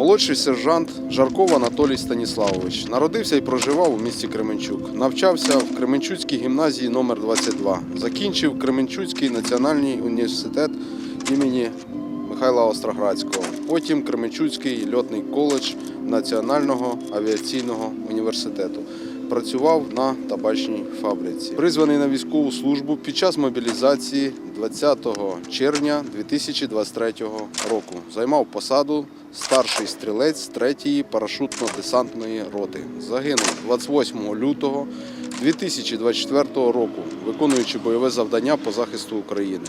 Молодший сержант Жарков Анатолій Станіславович народився і проживав у місті Кременчук. Навчався в Кременчуцькій гімназії номер 22 Закінчив Кременчуцький національний університет імені Михайла Остроградського. Потім Кременчуцький льотний коледж Національного авіаційного університету. Працював на табачній фабриці. Призваний на військову службу під час мобілізації 20 червня 2023 року. Займав посаду старший стрілець 3-ї парашутно-десантної роти. Загинув 28 лютого 2024 року, виконуючи бойове завдання по захисту України.